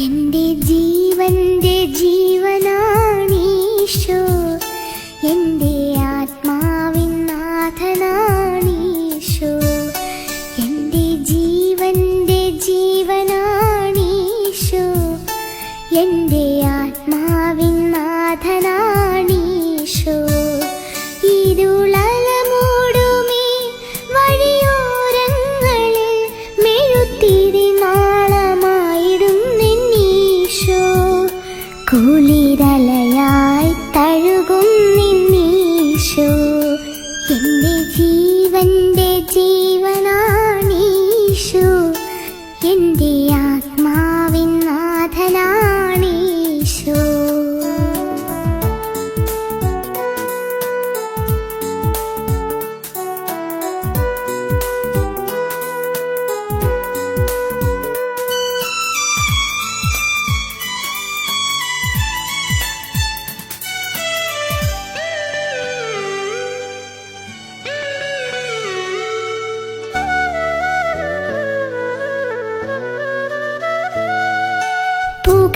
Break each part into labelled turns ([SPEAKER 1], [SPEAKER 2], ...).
[SPEAKER 1] എന്റെ ജീവന്റെ ജീവനാണീശോ. എന്റെ ആത്മാവിൻ നാഥനാണീശോ. എന്റെ ജീവന്റെ ജീവനാണീശോ. എന്റെ ആത്മാവിൻ നാഥനാ 天地。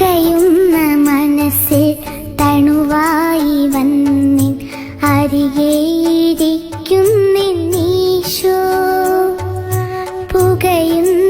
[SPEAKER 1] കയ്യുന്ന മനസ്സിൽ തണുവായി വന്നിൻ അരികേയിരിക്കും പുകയുന്ന